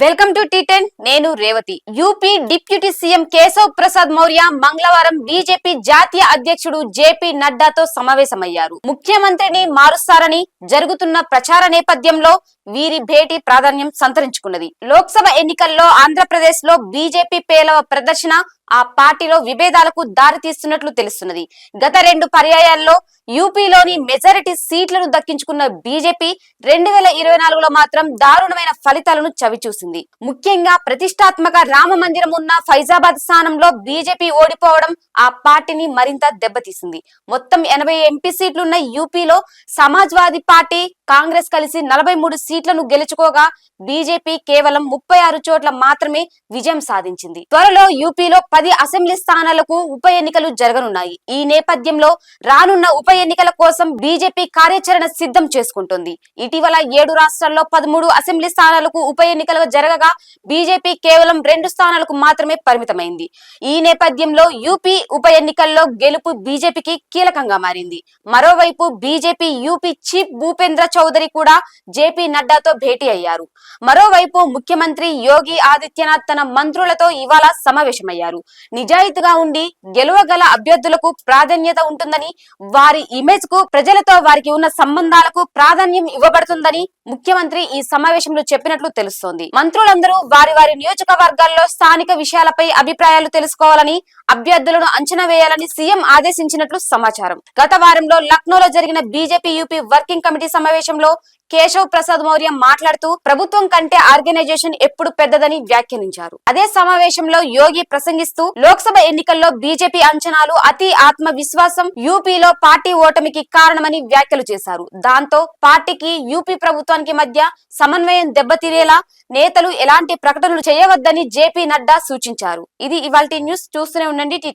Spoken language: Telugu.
Welcome to tea ten. నేను Revathi. UP deputy CM Keshav Prasad Maurya మంగళవారం బీజేపీ జాతీయ అధ్యక్షుడు జేపీ నడ్డాతో సమావేశమయ్యారు. ముఖ్యమంత్రిని మారుస్తారని జరుగుతున్న ప్రచార నేపథ్యంలో వీరి భేటీ ప్రాధాన్యం సంతరించుకున్నది. లోక్సభ ఎన్నికల్లో ఆంధ్రప్రదేశ్లో బీజేపీ పేలవ ప్రదర్శన ఆ పార్టీలో విభేదాలకు దారితీస్తున్నట్లు తెలుస్తున్నది. గత రెండు పర్యాయాల్లో యూపీలోని మెజారిటీ సీట్లను దక్కించుకున్న బీజేపీ రెండు వేల ఇరవై నాలుగులో మాత్రం దారుణమైన ఫలితాలను చవిచూసింది. ముఖ్యంగా ప్రతిష్టాత్మక రామ మందిరం ఉన్న ఫైజాబాద్ స్థానంలో బీజేపీ ఓడిపోవడం ఆ పార్టీని మరింత దెబ్బతీసింది. మొత్తం ఎనభై ఎంపీ సీట్లున్న యూపీలో సమాజ్వాదీ పార్టీ కాంగ్రెస్ కలిసి నలభై మూడు సీట్లను గెలుచుకోగా బీజేపీ కేవలం ముప్పై ఆరు చోట్ల మాత్రమే విజయం సాధించింది. త్వరలో యూపీలో పది అసెంబ్లీ స్థానాలకు ఉప ఎన్నికలు జరగనున్నాయి. ఈ నేపథ్యంలో రానున్న ఉప ఎన్నికల కోసం బీజేపీ కార్యాచరణ సిద్ధం చేసుకుంటుంది. ఇటీవల ఏడు రాష్ట్రాల్లో పదమూడు అసెంబ్లీ స్థానాలకు ఉప ఎన్నికలు జరగగా బీజేపీ కేవలం రెండు స్థానాలకు మాత్రమే పరిమితమైంది. ఈ నేపథ్యంలో యూపీ ఉప ఎన్నికల్లో గెలుపు బీజేపీకి కీలకంగా మారింది. మరోవైపు BJP UP chief Bhupendra Chaudhary కూడా జేపీ నడ్డా నడ్డాతో భేటీ అయ్యారు. మరోవైపు ముఖ్యమంత్రి యోగి ఆదిత్యనాథ్ తన మంత్రులతో ఇవాళ సమావేశమయ్యారు. నిజాయితీగా ఉండి గెలువగల అభ్యర్థులకు ప్రాధాన్యత ఉంటుందని వారి ఇమేజ్కు ప్రజలతో వారికి ఉన్న సంబంధాలకు ప్రాధాన్యం ఇవ్వబడుతుందని ముఖ్యమంత్రి ఈ సమావేశంలో చెప్పినట్లు తెలుస్తోంది. మంత్రులందరూ వారి వారి నియోజకవర్గాల్లో స్థానిక విషయాలపై అభిప్రాయాలు తెలుసుకోవాలని అభ్యర్థులను అంచనా వేయాలని సీఎం ఆదేశించినట్లు సమాచారం. గత వారంలో లక్నోలో జరిగిన బీజేపీ యూపీ వర్కింగ్ కమిటీ సమావేశంలో కేశవ్ ప్రసాద్ మౌర్య మాట్లాడుతూ ప్రభుత్వం కంటే ఆర్గనైజేషన్ ఎప్పుడు పెద్దదని వ్యాఖ్యానించారు. అదే సమావేశంలో యోగి ప్రసంగిస్తూ లోక్సభ ఎన్నికల్లో బీజేపీ అంచనాలు అతి ఆత్మవిశ్వాసం యూపీలో పార్టీ ఓటమికి కారణమని వ్యాఖ్యలు చేశారు. దాంతో పార్టీకి యూపీ ప్రభుత్వానికి మధ్య సమన్వయం దెబ్బతీరేలా నేతలు ఎలాంటి ప్రకటనలు చేయవద్దని జేపీ నడ్డా సూచించారు. ఇది ఇవాల్టి న్యూస్. చూస్తూనే ఉండండి టీ